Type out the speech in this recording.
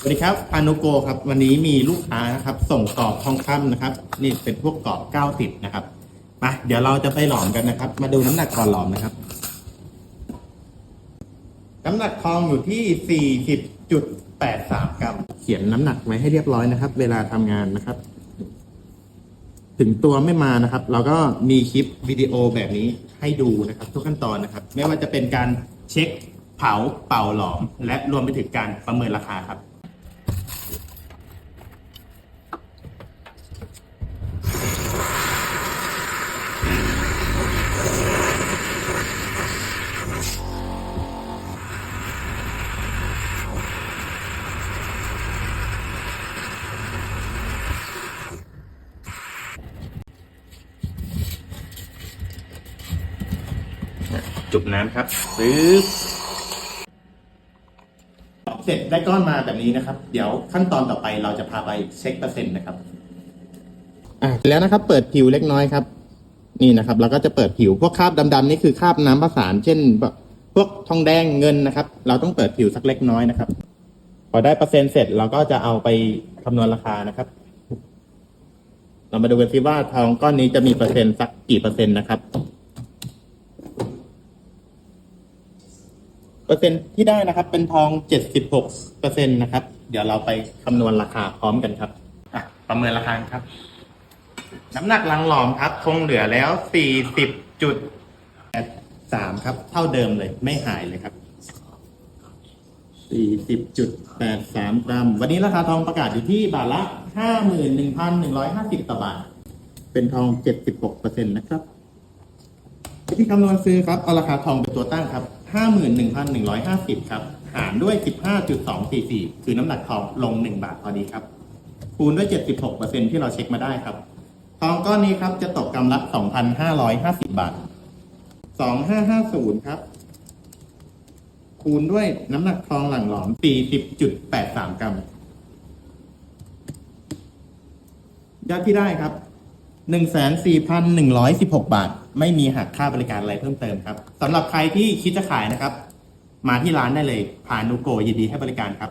สวัสดีครับพานุโกครับ วันนี้มีลูกค้านะครับ ส่งกรอบทองคำนะครับ นี่เป็นพวกกรอบ90นะครับมาเดี๋ยวเราจะไปหลอมกันนะครับ มาดูน้ำหนักก่อนหลอมนะครับ น้ำหนักทองอยู่ที่40.83กรัมเขียนน้ำหนักไว้ให้เรียบร้อยนะครับ เวลาทำงานนะครับ ถึงตัวไม่มานะครับ เราก็มีคลิปวิดีโอแบบนี้ให้ดูนะครับ ทุกขั้นตอนนะครับ ไม่ว่าจะเป็นการเช็คเผาเป่าหลอม และรวมไปถึงการประเมินราคาครับ จุบน้ำครับปึ๊บเสร็จได้ก้อนมาแบบนี้นะครับ เดี๋ยวขั้นตอนต่อไปเราจะพาไปเช็คเปอร์เซ็นต์นะครับ อะแล้วนะครับ เปิดผิวเล็กน้อยครับ นี่นะครับเราก็จะเปิดผิวพวกคราบดำๆนี่คือคราบน้ำประสานเช่นแบบพวกทองแดงเงินนะครับ เราต้องเปิดผิวสักเล็กน้อยนะครับ พอได้เปอร์เซ็นต์เสร็จเราก็จะเอาไปคำนวณราคานะครับ เรามาดูกันซิว่าทองก้อนนี้จะมีเปอร์เซ็นต์สักกี่เปอร์เซ็นต์นะครับ เปอร์เซ็นต์ที่ได้นะครับ เป็นทอง 76เปอร์เซ็นต์นะครับ เดี๋ยวเราไปคำนวณราคาพร้อมกันครับอะประเมินราคาครับ น้ำหนักลังหลอมครับ คงเหลือแล้ว 40จุดสามครับ เท่าเดิมเลยไม่หายเลยครับ 40จุด83 กรัม วันนี้ราคาทองประกาศอยู่ที่บาทละ 51,150ต่อบาท เป็นทอง 76เปอร์เซ็นต์นะครับวิธีคำนวณซื้อครับ เอาราคาทองเป็นตัวตั้งครับ 51,150 ครับ หารด้วย 15.244 คือน้ำหนักทองลง 1 บาทพอดีครับ คูณด้วย 76%ที่เราเช็คมาได้ครับ ทองก้อนนี้ครับจะตกกำละ2,550 บาท 2550 ครับ คูณด้วยน้ำหนักทองหลังหลอม 40.83 กรัมยอดที่ได้ครับ หนึ่งแสนสี่พันหนึ่งร้อยสิบหกบาท ไม่มีหักค่าบริการอะไรเพิ่มเติมครับสำหรับใครที่คิดจะขายนะครับ มาที่ร้านได้เลยผ่านนูโกยินดีให้บริการครับ